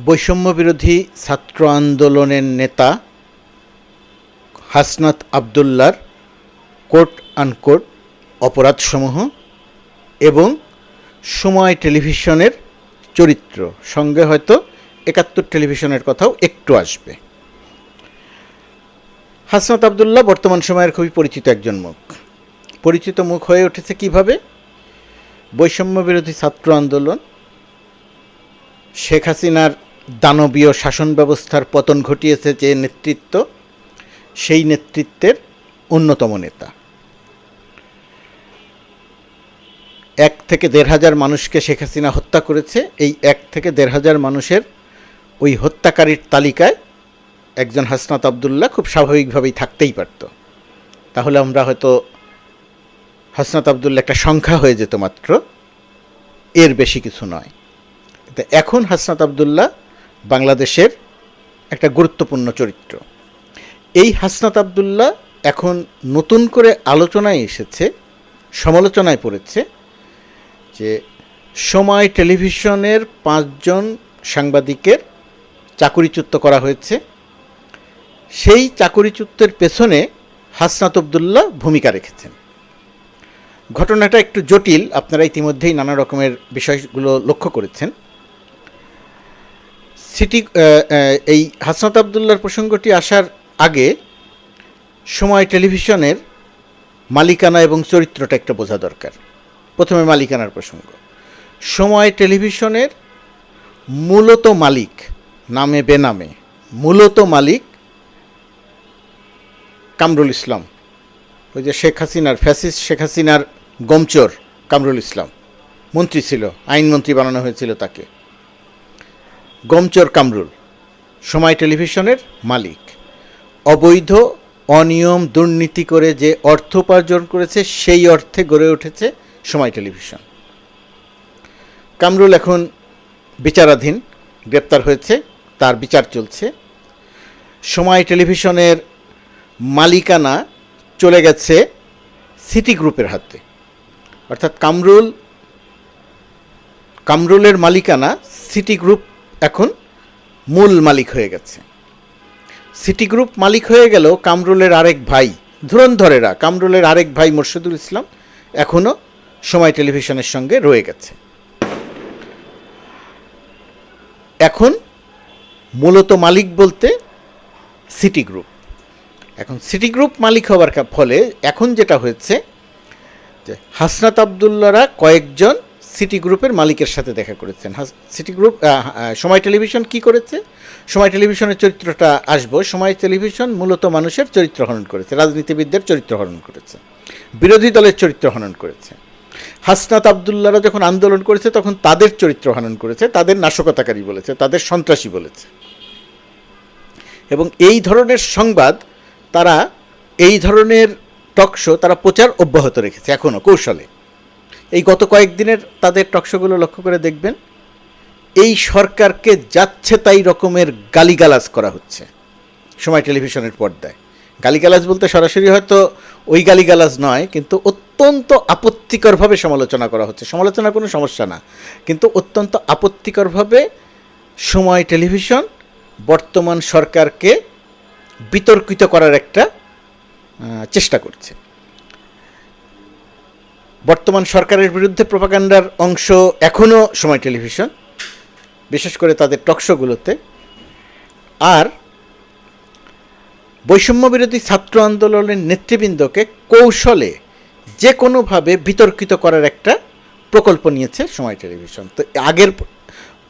বৈষম্য বিরোধী ছাত্র আন্দোলনের নেতা হাসনাত আবদুল্লার কোর্ট আনকোর্ট অপরাধসমূহ এবং সময় টেলিভিশনের চরিত্র। সঙ্গে হয়তো একাত্তর টেলিভিশনের কথাও একটু আসবে। হাসনাত আবদুল্লাহ বর্তমান সময়ের খুবই পরিচিত একজন মুখ। পরিচিত মুখ হয়ে উঠেছে কীভাবে? বৈষম্য বিরোধী ছাত্র আন্দোলন শেখ হাসিনার দানবীয় শাসন ব্যবস্থার পতন ঘটিয়েছে যে নেতৃত্ব, সেই নেতৃত্বের অন্যতম নেতা। এক থেকে দেড় হাজার মানুষকে শেখ হাসিনা হত্যা করেছে। এই এক থেকে দেড় হাজার মানুষের ওই হত্যাকারীর তালিকায় একজন হাসনাত আবদুল্লাহ খুব স্বাভাবিকভাবেই থাকতেই পারত। তাহলে আমরা হয়তো হাসনাত আবদুল্লাহ একটা সংখ্যা হয়ে যেত মাত্র। এর বেশি কিছু নয়। এখন হাসনাত আবদুল্লাহ বাংলাদেশের একটা গুরুত্বপূর্ণ চরিত্র। এই হাসনাত আবদুল্লাহ এখন নতুন করে আলোচনায় এসেছে, সমালোচনায় পড়েছে যে সময় টেলিভিশনের পাঁচজন সাংবাদিকের চাকুরিচ্যুত করা হয়েছে। সেই চাকুরিচ্যুতের পেছনে হাসনাত আবদুল্লাহ ভূমিকা রেখেছেন। ঘটনাটা একটু জটিল, আপনারা ইতিমধ্যেই নানা রকমের বিষয়গুলো লক্ষ্য করেছেন। সিটি এই হাসনাত আবদুল্লার প্রসঙ্গটি আসার আগে সময় টেলিভিশনের মালিকানা এবং চরিত্রটা একটা বোঝা দরকার। প্রথমে মালিকানার প্রসঙ্গ। সময় টেলিভিশনের মূলত মালিক, নামে বেনামে, মূলত মালিক কামরুল ইসলাম। ওই যে শেখ হাসিনার, ফ্যাসিস্ট শেখ হাসিনার গমচোর কামরুল ইসলাম। মন্ত্রী ছিল, আইনমন্ত্রী বানানো হয়েছিল তাকে। গমচোর কামরুল, সময় টেলিভিশনের মালিক। অবৈধ, অনিয়ম, দুর্নীতি করে যে অর্থ উপার্জন করেছে, সেই অর্থে গড়ে উঠেছে সময় টেলিভিশন। কামরুল এখন বিচারাধীন, গ্রেপ্তার হয়েছে, তার বিচার চলছে। সময় টেলিভিশনের মালিকানা চলে গেছে সিটি গ্রুপের হাতে। অর্থাৎ কামরুল, কামরুলের মালিকানা সিটি গ্রুপ এখন মূল মালিক হয়ে গেছে। সিটি গ্রুপ মালিক হয়ে গেল কামরুলের আরেক ভাই, ধুরন্ধরেরা। কামরুলের আরেক ভাই মোর্শেদুল ইসলাম এখনও সময় টেলিভিশনের সঙ্গে রয়ে গেছে। এখন মূলত মালিক বলতে সিটি গ্রুপ এখন সিটি গ্রুপ মালিক হওয়ার ফলে এখন যেটা হয়েছে যে হাসনাত আবদুল্লারা কয়েকজন সিটি গ্রুপের মালিকের সাথে দেখা করেছেন। সিটি গ্রুপ আহ, আহ, সময় টেলিভিশন কি করেছে? সময় টেলিভিশনের চরিত্রটা আসব। সময় টেলিভিশন মূলত মানুষের চরিত্র হনন করেছে রাজনীতিবিদদের চরিত্র হনন করেছে বিরোধী দলের চরিত্র হনন করেছে। হাসনাত আবদুল্লারা যখন আন্দোলন করেছে তখন তাদের চরিত্র হনন করেছে তাদের নাশকতাকারী বলেছে তাদের সন্ত্রাসী বলেছে। এবং এই ধরনের সংবাদ তারা এই ধরনের টকশো তারা প্রচার অব্যাহত রেখেছে এখনও কৌশলে। এই গত কয়েকদিনের তাদের টকশোগুলো লক্ষ্য করে দেখবেন, এই সরকারকে যাচ্ছে তাই রকমের গালিগালাজ করা হচ্ছে সময় টেলিভিশনের পর্দায়। গালিগালাজ বলতে সরাসরি হয়তো ওই গালিগালাজ নয়, কিন্তু অত্যন্ত আপত্তিকরভাবে সমালোচনা করা হচ্ছে। সমালোচনা কোনো সমস্যা না, কিন্তু অত্যন্ত আপত্তিকরভাবে সময় টেলিভিশন বর্তমান সরকারকে বিতর্কিত করার একটা চেষ্টা করছে। বর্তমান সরকারের বিরুদ্ধে প্রপাগান্ডার অংশ এখনও সময় টেলিভিশন, বিশেষ করে তাদের টকশোগুলোতে আর বৈষম্য বিরোধী ছাত্র আন্দোলনের নেতৃবৃন্দকে কৌশলে যে কোনোভাবে বিতর্কিত করার একটা প্রকল্প নিয়েছে সময় টেলিভিশন। তো আগের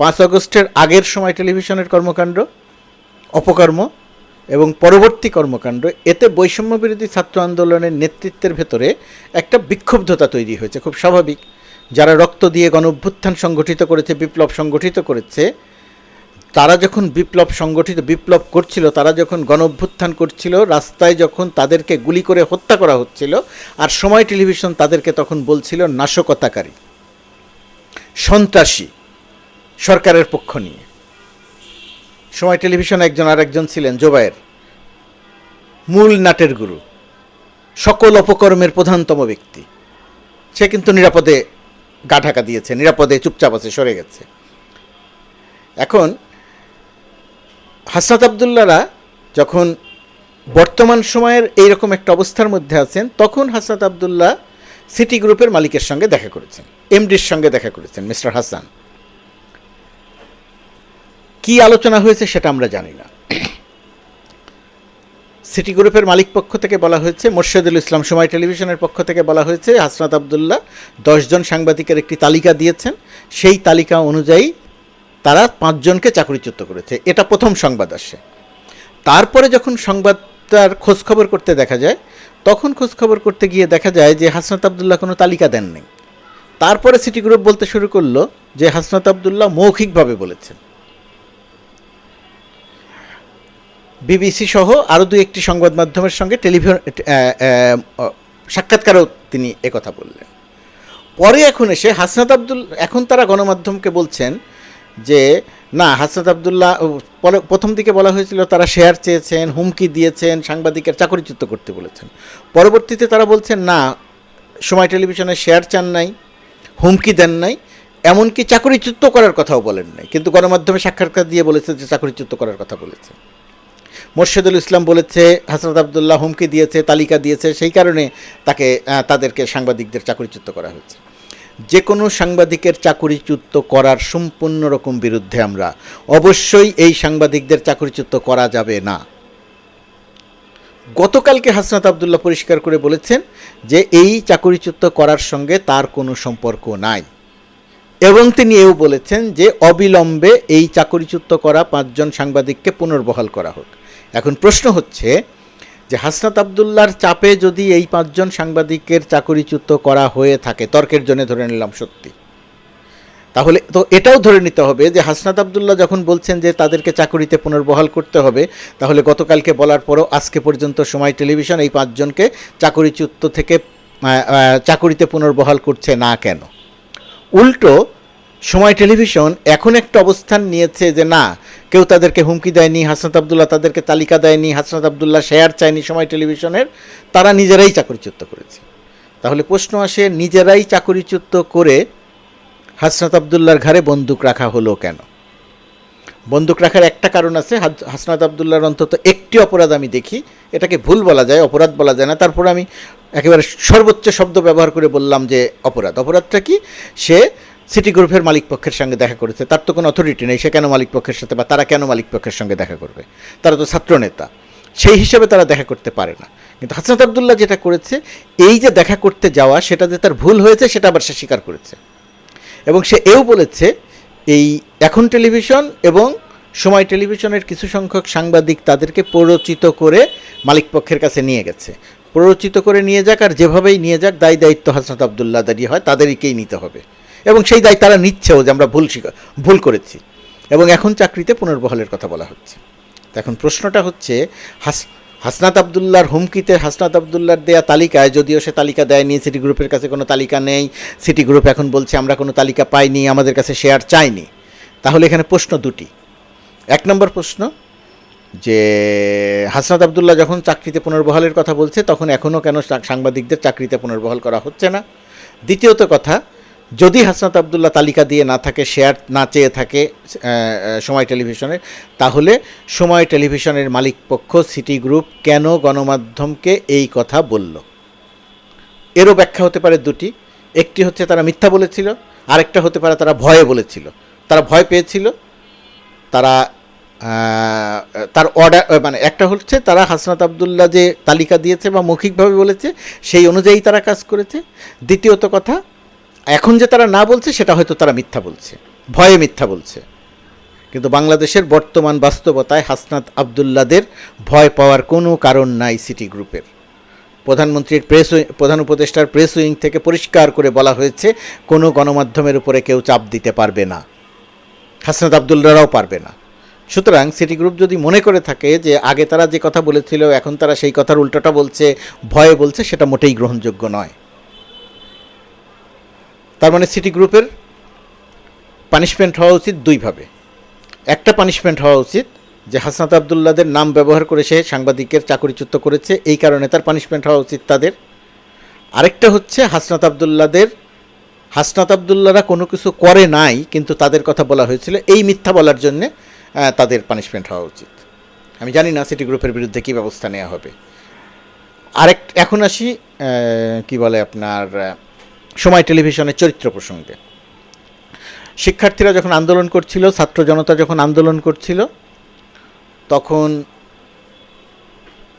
পাঁচ আগস্টের আগের সময় টেলিভিশনের কর্মকাণ্ড, অপকর্ম এবং পরবর্তী কর্মকাণ্ড, এতে বৈষম্য বিরোধী ছাত্র আন্দোলনের নেতৃত্বের ভেতরে একটা বিক্ষুব্ধতা তৈরি হয়েছে, খুব স্বাভাবিক। যারা রক্ত দিয়ে গণ অভ্যুত্থান সংগঠিত করেছে, বিপ্লব সংগঠিত করেছে, তারা যখন বিপ্লব সংগঠিত, বিপ্লব করছিল, তারা যখন গণ অভ্যুত্থান করছিল, রাস্তায় যখন তাদেরকে গুলি করে হত্যা করা হচ্ছিল, আর সময় টেলিভিশন তাদেরকে তখন বলছিল, নাশকতাকারী, সন্ত্রাসী, সরকারের পক্ষ নিয়ে। সময় টেলিভিশন একজন আর একজন ছিলেন, জোবায়ের। মূল নাটের গুরু। সকল অপকর্মের প্রধানতম ব্যক্তি। সে কিন্তু নিরাপদে গা ঢাকা দিয়েছে, নিরাপদে চুপচাপ আছে, সরে গেছে। এখন হাসনাত আবদুল্লারা যখন বর্তমান সময়ের এইরকম একটা অবস্থার মধ্যে আছেন, তখন হাসনাত আবদুল্লাহ সিটি গ্রুপের মালিকের সঙ্গে দেখা করেছেন, এমডির সঙ্গে দেখা করেছেন, মিস্টার হাসান। কি আলোচনা হয়েছে সেটা আমরা জানি না। সিটি গ্রুপের মালিক পক্ষ থেকে বলা হয়েছে, মোর্শেদুল ইসলাম সময় টেলিভিশনের পক্ষ থেকে বলা হয়েছে, হাসনাত আবদুল্লাহ দশজন সাংবাদিকের একটি তালিকা দিয়েছেন। সেই তালিকা অনুযায়ী তারা পাঁচজনকে চাকরিচ্যুত করেছে। এটা প্রথম সংবাদ আসে। তারপরে যখন সংবাদটার খোঁজখবর করতে দেখা যায়, তখন খোঁজখবর করতে গিয়ে দেখা যায় যে হাসনাত আবদুল্লাহ কোনো তালিকা দেননি। তারপরে সিটি গ্রুপ বলতে শুরু করল যে হাসনাত আবদুল্লাহ মৌখিকভাবে বলেছেন। বিবিসি সহ আরও দু একটি সংবাদ মাধ্যমের সঙ্গে টেলিভিশন সাক্ষাৎকারেও তিনি একথা বললেন। পরে এখন এসে হাসনাত আব্দুল, এখন তারা গণমাধ্যমকে বলছেন যে, না, হাসনাত আবদুল্লাহ পরে, প্রথম দিকে বলা হয়েছিল তারা শেয়ার চেয়েছেন, হুমকি দিয়েছেন, সাংবাদিকের চাকরিচ্যুত করতে বলেছেন। পরবর্তীতে তারা বলছেন, না, সময় টেলিভিশনে শেয়ার চান নাই, হুমকি দেন নাই, এমনকি চাকরিচ্যুত করার কথাও বলেন নাই। কিন্তু গণমাধ্যমে সাক্ষাৎকার দিয়ে বলেছে যে, চাকরিচ্যুত করার কথা বলেছে। মোর্শেদুল ইসলাম বলেছে হাসরত আবদুল্লাহ হুমকি দিয়েছে, তালিকা দিয়েছে, সেই কারণে তাকে তাদেরকে সাংবাদিকদের চাকরিচ্যুত করা হয়েছে। যে কোনো সাংবাদিকের চাকরিচ্যুত করার সম্পূর্ণ রকম বিরুদ্ধে আমরা অবশ্যই এই সাংবাদিকদের চাকরিচ্যুত করা যাবে না। গতকালকে হাসনাত আবদুল্লাহ পরিষ্কার করে বলেছেন যে এই চাকরিচ্যুত করার সঙ্গে তার কোনো সম্পর্ক নাই। এবং তিনি এও বলেছেন যে অবিলম্বে এই চাকরিচ্যুত করা পাঁচজন সাংবাদিককে পুনর্বহাল করা হোক। এখন প্রশ্ন হচ্ছে যে হাসনাত আবদুল্লার চাপে যদি এই পাঁচজন সাংবাদিকের চাকরিচ্যুত করা হয়ে থাকে, তর্কের জন্য ধরে নিলাম সত্যি। তাহলে তো এটাও ধরে নিতে হবে যে হাসনাত আবদুল্লাহ যখন বলছেন যে তাদেরকে চাকরিতে পুনর্বহাল করতে হবে, তাহলে গতকালকে বলার পরও আজকে পর্যন্ত সময় টেলিভিশন এই পাঁচজনকে চাকরিচ্যুত থেকে চাকরিতে পুনর্বহাল করছে না কেন? উল্টো, সময় টেলিভিশন এখন একটা অবস্থান নিয়েছে যে না কেউ তাদেরকে হুমকি দেয়নি, হাসনাত আবদুল্লাহ তাদেরকে তালিকা দেয়নি, হাসনাত আবদুল্লাহ শেয়ার চায়নি সময় টেলিভিশনের তারা নিজেরাই চাকরিচ্যুত করেছে। তাহলে প্রশ্ন আসে, নিজেরাই চাকরিচ্যুত করে হাসনাত আবদুল্লাহর ঘাড়ে বন্দুক রাখা হলো কেন? বন্দুক রাখার একটা কারণ আছে হাসনাত আবদুল্লাহর অন্তত একটি অপরাধ আমি দেখি, এটাকে ভুল বলা যায়, অপরাধ বলা যায় না। তারপর আমি একেবারে সর্বোচ্চ শব্দ ব্যবহার করে বললাম যে অপরাধ। অপরাধটা কি? সে সিটি গ্রুপের মালিক পক্ষের সঙ্গে দেখা করেছে। তার তো কোনো অথরিটি নেই, সে কেন মালিক পক্ষের সাথে বা তারা কেন মালিক পক্ষের সঙ্গে দেখা করবে? তারা তো ছাত্রনেতা সেই হিসেবে তারা দেখা করতে পারে না। কিন্তু হাসনাত আবদুল্লাহ যেটা করেছে, এই যে দেখা করতে যাওয়া, সেটা যে তার ভুল হয়েছে, সেটা আবার সে স্বীকার করেছে। এবং সে এও বলেছে, এই এখন টেলিভিশন এবং সময় টেলিভিশনের কিছু সংখ্যক সাংবাদিক তাদেরকে প্ররোচিত করে মালিক পক্ষের কাছে নিয়ে গেছে। প্ররোচিত করে নিয়ে যাক, আর যেভাবেই নিয়ে যাক, দায় দায়িত্ব হাসনাত আবদুল্লাহ দাঁড়িয়ে হয়, তাদেরকেই নিতে হবে। এবং সেই দায় তারা নিচ্ছেও যে আমরা ভুল ভুল করেছি। এবং এখন চাকরিতে পুনর্বহালের কথা বলা হচ্ছে। এখন প্রশ্নটা হচ্ছে, হাস, হাসনাত আবদুল্লার হুমকিতে হাসনাত আবদুল্লার দেয়া তালিকায় যদিও সে তালিকা দেয়নি, সিটি গ্রুপের কাছে কোনো তালিকা নেই, সিটি গ্রুপ এখন বলছে আমরা কোনো তালিকা পাইনি, আমাদের কাছে শেয়ার চাইনি। তাহলে এখানে প্রশ্ন দুটি। এক নম্বর প্রশ্ন, যে হাসনাত আবদুল্লাহ যখন চাকরিতে পুনর্বহালের কথা বলছে, তখন এখনও কেন সাংবাদিকদের চাকরিতে পুনর্বহাল করা হচ্ছে না? দ্বিতীয়ত কথা যদি হাসনাত আবদুল্লাহ তালিকা দিয়ে না থাকে শেয়ার না চেয়ে থাকে সময় টেলিভিশনের, তাহলে সময় টেলিভিশনের মালিক পক্ষ, সিটি গ্রুপ কেন গণমাধ্যমকে এই কথা বলল? এরও ব্যাখ্যা হতে পারে দুটি। একটি হচ্ছে তারা মিথ্যা বলেছিল, আরেকটা হতে পারে তারা ভয়ে বলেছিল। তারা ভয় পেয়েছিল, তারা তার অর্ডার মানে একটা হচ্ছে তারা হাসনাত আবদুল্লাহ যে তালিকা দিয়েছে বা মৌখিকভাবে বলেছে, সেই অনুযায়ী তারা কাজ করেছে। দ্বিতীয়ত কথা এখন যে তারা না বলছে, সেটা হয়তো তারা মিথ্যা বলছে। ভয়ে মিথ্যা বলছে। কিন্তু বাংলাদেশের বর্তমান বাস্তবতায় হাসনাত আবদুল্লাদের ভয় পাওয়ার কোনো কারণ নাই সিটি গ্রুপের। প্রধানমন্ত্রীর প্রেস প্রধান উপদেষ্টার প্রেস উইং থেকে পরিষ্কার করে বলা হয়েছে, কোনো গণমাধ্যমের উপরে কেউ চাপ দিতে পারবে না। হাসনাত আবদুল্লারাও পারবে না। সুতরাং সিটি গ্রুপ যদি মনে করে থাকে যে আগে তারা যে কথা বলেছিল, এখন তারা সেই কথার উল্টোটা বলছে, ভয়ে বলছে, সেটা মোটেই গ্রহণযোগ্য নয়। তার মানে সিটি গ্রুপের পানিশমেন্ট হওয়া উচিত দুইভাবে। একটা পানিশমেন্ট হওয়া উচিত যে হাসনাত আবদুল্লাদের নাম ব্যবহার করে সে সাংবাদিকের চাকরিচ্যুত করেছে, এই কারণে তার পানিশমেন্ট হওয়া উচিত তাদের। আরেকটা হচ্ছে হাসনাত আবদুল্লাদের হাসনাত আবদুল্লারা কোনো কিছু করে নাই, কিন্তু তাদের কথা বলা হয়েছিল, এই মিথ্যা বলার জন্যে তাদের পানিশমেন্ট হওয়া উচিত। আমি জানি না সিটি গ্রুপের বিরুদ্ধে কী ব্যবস্থা নেওয়া হবে। আরেক, এখন আসি কি বলে আপনার সময় টেলিভিশনের চরিত্র প্রসঙ্গে। শিক্ষার্থীরা যখন আন্দোলন করছিল, ছাত্র জনতা যখন আন্দোলন করছিল, তখন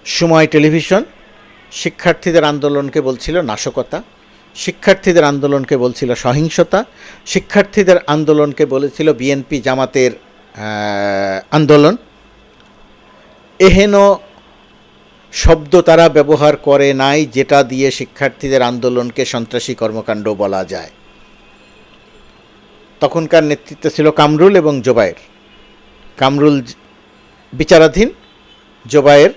সময় টেলিভিশন শিক্ষার্থীদের আন্দোলনকে বলছিল নাশকতা, শিক্ষার্থীদের আন্দোলনকে বলছিল সহিংসতা, শিক্ষার্থীদের আন্দোলনকে বলেছিল বিএনপি জামাতের আন্দোলন। এহেন শব্দ তারা ব্যবহার করে নাই, যেটা দিয়ে শিক্ষার্থীদের আন্দোলনকে সন্ত্রাসী কর্মকাণ্ড বলা যায়। তখনকার নেতৃত্বে ছিল কামরুল এবং জোবায়ের। কামরুল বিচারাধীন, জোবায়ের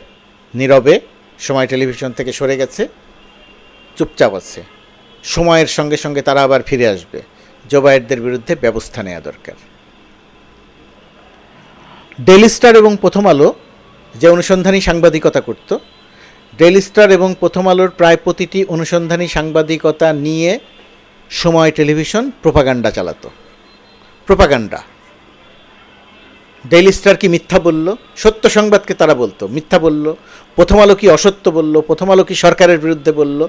নীরবে সময় টেলিভিশন থেকে সরে গেছে, চুপচাপ আছে। সময়ের সঙ্গে সঙ্গে তারা আবার ফিরে আসবে। জোবায়েরদের বিরুদ্ধে ব্যবস্থা নেওয়া দরকার। ডেলি স্টার এবং প্রথম আলো যে অনুসন্ধানী সাংবাদিকতা করত ডেলি স্টার এবং প্রথম আলোর প্রায় প্রতিটি অনুসন্ধানী সাংবাদিকতা নিয়ে সময় টেলিভিশন প্রোপাগান্ডা চালাত। প্রোপাগান্ডা। ডেইলি স্টার কি মিথ্যা বলল? সত্য সংবাদকে তারা বলতো? মিথ্যা বলল। প্রথম আলো কি অসত্য বলল? প্রথম আলো কি সরকারের বিরুদ্ধে বলল?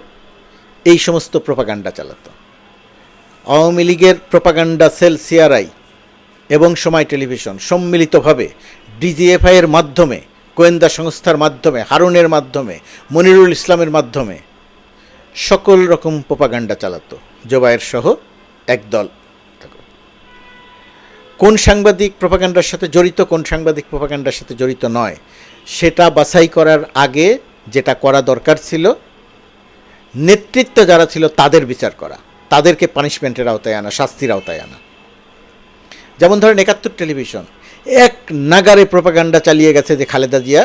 এই সমস্ত প্রোপাগান্ডা চালাতো। আওয়ামী লীগের প্রোপাগান্ডা সেল সিআরআই এবং সময় টেলিভিশন সম্মিলিতভাবে ডিজিএফআইয়ের মাধ্যমে গোয়েন্দা সংস্থার মাধ্যমে, হারুনের মাধ্যমে, মনিরুল ইসলামের মাধ্যমে সকল রকম প্রোপাগান্ডা চালাতো। জোবায়ের সহ একদল। কোন সাংবাদিক প্রোপাগান্ডার সাথে জড়িত, কোন সাংবাদিক প্রোপাগান্ডার সাথে জড়িত নয়, সেটা বাছাই করার আগে যেটা করা দরকার ছিল, নেতৃত্ব যারা ছিল তাদের বিচার করা, তাদেরকে পানিশমেন্টের আওতায় আনা, শাস্তির আওতায় আনা। যেমন ধরেন একাত্তর টেলিভিশন এক নাগারে প্রোপাগান্ডা চালিয়ে গেছে যে খালেদা জিয়া।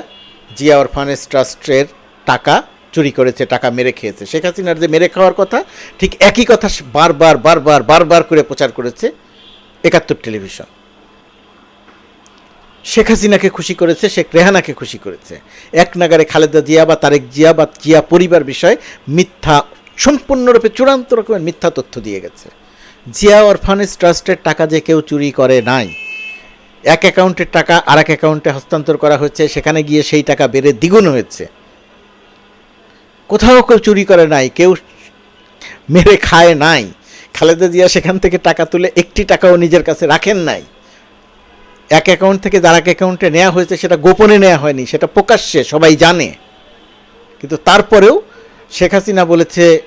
জিয়া অরফানেজ ট্রাস্টের টাকা চুরি করেছে, টাকা মেরে খেয়েছে। শেখ হাসিনার যে মেরে খাওয়ার কথা, ঠিক একই কথা বারবার বারবার বারবার করে প্রচার করেছে একাত্তর টেলিভিশন। শেখ হাসিনাকে খুশি করেছে, শেখ রেহানাকে খুশি করেছে। এক নাগারে খালেদা জিয়া বা তারেক জিয়া বা জিয়া পরিবার বিষয়ে মিথ্যা, সম্পূর্ণরূপে চূড়ান্ত রকমের মিথ্যা তথ্য দিয়ে গেছে। জিয়া অরফানেজ ট্রাস্টের টাকা যে কেউ চুরি করে নাই এক অ্যাকাউন্টের টাকা আর এক অ্যাকাউন্টে হস্তান্তর করা হচ্ছে সেখানে গিয়ে সেই টাকা বেড়ে দ্বিগুণ হয়েছে। কোথাও কেউ চুরি করে নাই, কেউ মেরে খায় নাই। খালেদা জিয়া সেখান থেকে টাকা তুলে একটি টাকাও নিজের কাছে রাখেন নাই। এক অ্যাকাউন্ট থেকে যার এক অ্যাকাউন্টে নেওয়া হয়েছে, সেটা গোপনে নেওয়া হয়নি, সেটা প্রকাশ্যে সবাই জানে। কিন্তু তারপরেও শেখ হাসিনা বলেছে,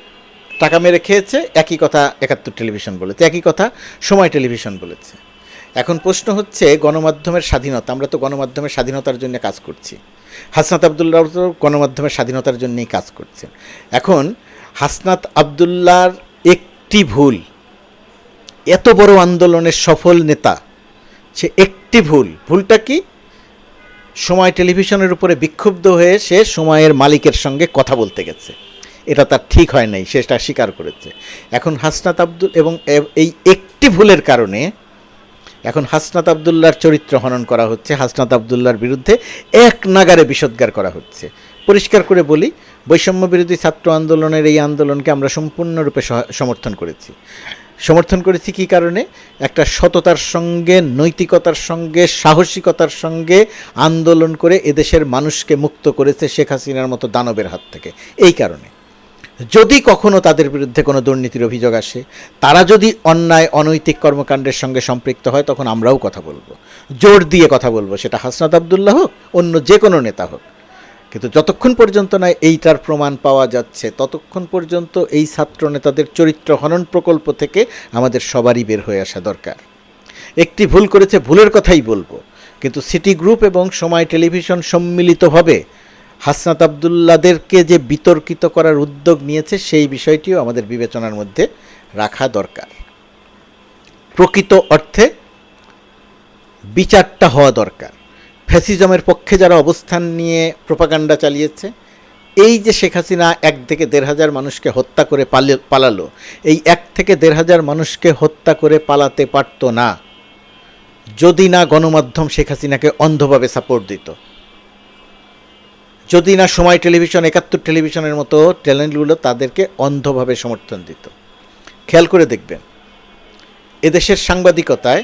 টাকা মেরে খেয়েছে, একই কথা একাত্তর টেলিভিশন বলেছে, একই কথা সময় টেলিভিশন বলেছে। এখন প্রশ্ন হচ্ছে গণমাধ্যমের স্বাধীনতা, আমরা তো গণমাধ্যমের স্বাধীনতার জন্য কাজ করছি। হাসনাত আবদুল্লাহ তো গণমাধ্যমের স্বাধীনতার জন্যই কাজ করছেন। এখন হাসনাত আবদুল্লার একটি ভুল, এত বড় আন্দোলনের সফল নেতা, সে একটি ভুল। ভুলটা কি? সময় টেলিভিশনের উপরে বিক্ষুব্ধ হয়ে সে সময়ের মালিকের সঙ্গে কথা বলতে গেছে। এটা তার ঠিক হয় নাই সেটা স্বীকার করেছে। এখন হাসনাত আব্দুল এবং এই একটি ভুলের কারণে এখন হাসনাত আবদুল্লার চরিত্র হনন করা হচ্ছে। হাসনাত আবদুল্লার বিরুদ্ধে এক নাগারে বিষোদ্গার করা হচ্ছে। পরিষ্কার করে বলি, বৈষম্য বিরোধী ছাত্র আন্দোলনের এই আন্দোলনকে আমরা সম্পূর্ণরূপে সমর্থন করেছি। সমর্থন করেছি কী কারণে? একটা সততার সঙ্গে, নৈতিকতার সঙ্গে, সাহসিকতার সঙ্গে আন্দোলন করে এদেশের মানুষকে মুক্ত করেছে শেখ হাসিনার মতো দানবের হাত থেকে। এই কারণে। যদি কখনো তাদের বিরুদ্ধে কোনো দুর্নীতির অভিযোগ আসে, তারা যদি অন্যায়, অনৈতিক কর্মকাণ্ডের সঙ্গে সম্পৃক্ত হয়, তখন আমরাও কথা বলব। জোর দিয়ে কথা বলব, সেটা হাসনাত আবদুল্লাহ হোক, অন্য যে কোনো নেতা হোক। কিন্তু যতক্ষণ পর্যন্ত না এইটার প্রমাণ পাওয়া যাচ্ছে, ততক্ষণ পর্যন্ত এই ছাত্র নেতাদের চরিত্র হনন প্রকল্প থেকে আমাদের সবারই বের হয়ে আসা দরকার। একটি ভুল করেছে, ভুলের কথাই বলব। কিন্তু সিটি গ্রুপ এবং সময় টেলিভিশন সম্মিলিতভাবে হাসনাত আবদুল্লাদেরকে যে বিতর্কিত করার উদ্যোগ নিয়েছে, সেই বিষয়টিও আমাদের বিবেচনার মধ্যে রাখা দরকার। প্রকৃত অর্থে বিচারটা হওয়া দরকার। ফ্যাসিজমের পক্ষে যারা অবস্থান নিয়ে প্রোপাগান্ডা চালিয়েছে, এই যে শেখ হাসিনা এক থেকে দেড় হাজার মানুষকে হত্যা করে পালালো, এই এক থেকে দেড় হাজার মানুষকে হত্যা করে পালাতে পারতো না। যদি না গণমাধ্যম শেখ হাসিনাকে অন্ধভাবে সাপোর্ট দিত। যদি না সময় টেলিভিশন, একাত্তর টেলিভিশনের মতো চ্যানেলগুলো তাদেরকে অন্ধভাবে সমর্থন দিত। খেয়াল করে দেখবেন, এদেশের সাংবাদিকতায়,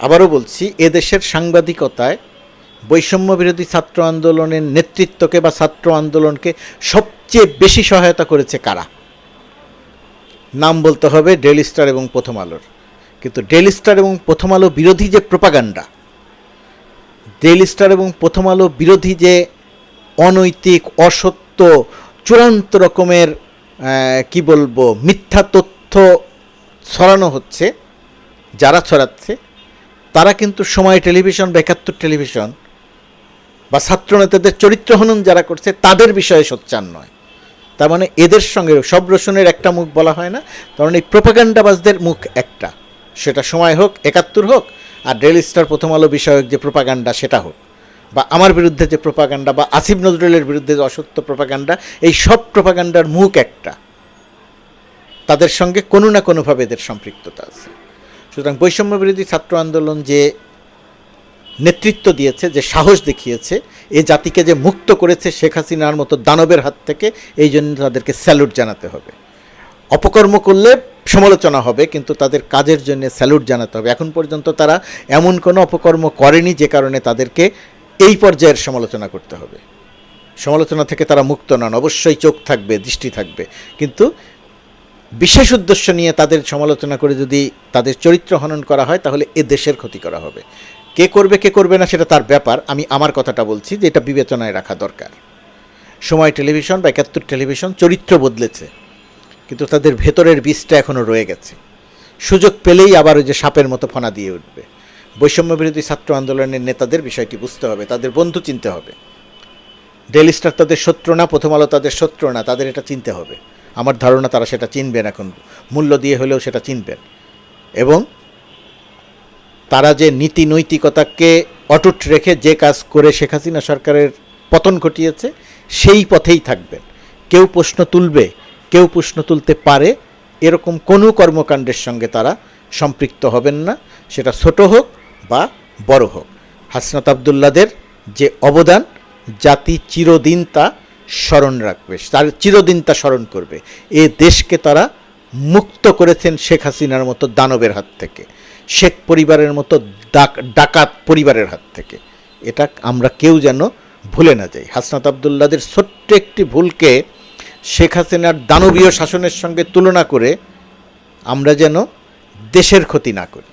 আবারও বলছি, এদেশের সাংবাদিকতায় বৈষম্য বিরোধী ছাত্র আন্দোলনের নেতৃত্বকে বা ছাত্র আন্দোলনকে সবচেয়ে বেশি সহায়তা করেছে কারা? নাম বলতে হবে ডেলি স্টার এবং প্রথম আলোর। কিন্তু ডেলি স্টার এবং প্রথম আলো বিরোধী যে প্রপাগান্ডা, ডেইলি স্টার এবং প্রথম আলো বিরোধী যে অনৈতিক, অসত্য, চূড়ান্ত রকমের কি বলব, মিথ্যা তথ্য ছড়ানো হচ্ছে, যারা ছড়াচ্ছে, তারা কিন্তু সময় টেলিভিশন বা একাত্তর টেলিভিশন বা ছাত্রনেতাদের চরিত্র হনন যারা করছে, তাদের বিষয়ে সোচ্চার নয়। তার মানে এদের সঙ্গে সব রসুনের একটা মুখ বলা হয় না, তার মানে এই প্রোপাগান্ডাবাজদের মুখ একটা। সেটা সময় হোক, একাত্তর হোক, আর ডেইলি স্টার প্রথম আলো বিষয়ক যে প্রোপাগান্ডা, সেটা হোক। বা আমার বিরুদ্ধে যে প্রোপাগান্ডা বা আসিফ নজরুলের বিরুদ্ধে যে অসত্য প্রোপাগান্ডা এই সব প্রোপাগান্ডার মুখ একটা। তাদের সঙ্গে কোনো না কোনোভাবে এদের সম্পৃক্ততা আছে। সুতরাং বৈষম্য বিরোধী ছাত্র আন্দোলন যে নেতৃত্ব দিয়েছে, যে সাহস দেখিয়েছে, এ জাতিকে যে মুক্ত করেছে শেখ হাসিনার মতো দানবের হাত থেকে, এই জন্য তাদেরকে স্যালুট জানাতে হবে। অপকর্ম করলে সমালোচনা হবে, কিন্তু তাদের কাজের জন্য স্যালুট জানাতে হবে। এখন পর্যন্ত তারা এমন কোনো অপকর্ম করেনি যে কারণে তাদেরকে এই পর্যায়ের সমালোচনা করতে হবে। সমালোচনা থেকে তারা মুক্ত নন। অবশ্যই চোখ থাকবে, দৃষ্টি থাকবে। কিন্তু বিশেষ উদ্দেশ্য নিয়ে তাদের সমালোচনা করে যদি তাদের চরিত্র হনন করা হয়, তাহলে এ দেশের ক্ষতি করা হবে। কে করবে কে করবে না সেটা তার ব্যাপার। আমি আমার কথাটা বলছি যে এটা বিবেচনায় রাখা দরকার। সময় টেলিভিশন বা একাত্তর টেলিভিশন চরিত্র বদলেছে, কিন্তু তাদের ভেতরের বীজটা এখনও রয়ে গেছে। সুযোগ পেলেই আবার ওই যে সাপের মতো ফনা দিয়ে উঠবে। বৈষম্য বিরোধী ছাত্র আন্দোলনের নেতাদের বিষয়টি বুঝতে হবে, তাদের বন্ধু চিনতে হবে। ডেলি স্টার তাদের শত্রু না, প্রথম আলো তাদের শত্রু না, তাদের এটা চিনতে হবে। আমার ধারণা তারা সেটা চিনবেন এখন, মূল্য দিয়ে হলেও সেটা চিনবেন। এবং তারা যে নীতি নৈতিকতাকে অটুট রেখে যে কাজ করে শেখ হাসিনা সরকারের পতন ঘটিয়েছে, সেই পথেই থাকবেন। কেউ প্রশ্ন তুলবে, কেউ প্রশ্ন তুলতে পারে, এরকম কোনো কর্মকাণ্ডের সঙ্গে তারা সম্পৃক্ত হবেন না। সেটা ছোট হোক বা বড় হোক। হাসনাত আবদুল্লাদের যে অবদান, জাতি চিরদিন তা স্মরণ রাখবে, তার চিরদিন তা স্মরণ করবে। এ দেশকে তারা মুক্ত করেছেন শেখ হাসিনার মতো দানবের হাত থেকে, শেখ পরিবারের মতো ডাক, ডাকাত পরিবারের হাত থেকে। এটা আমরা কেউ যেন ভুলে না যাই। হাসনাত আবদুল্লাদের ছোট্ট একটি ভুলকে শেখ হাসিনার দানবীয় শাসনের সঙ্গে তুলনা করে আমরা যেন দেশের ক্ষতি না করি।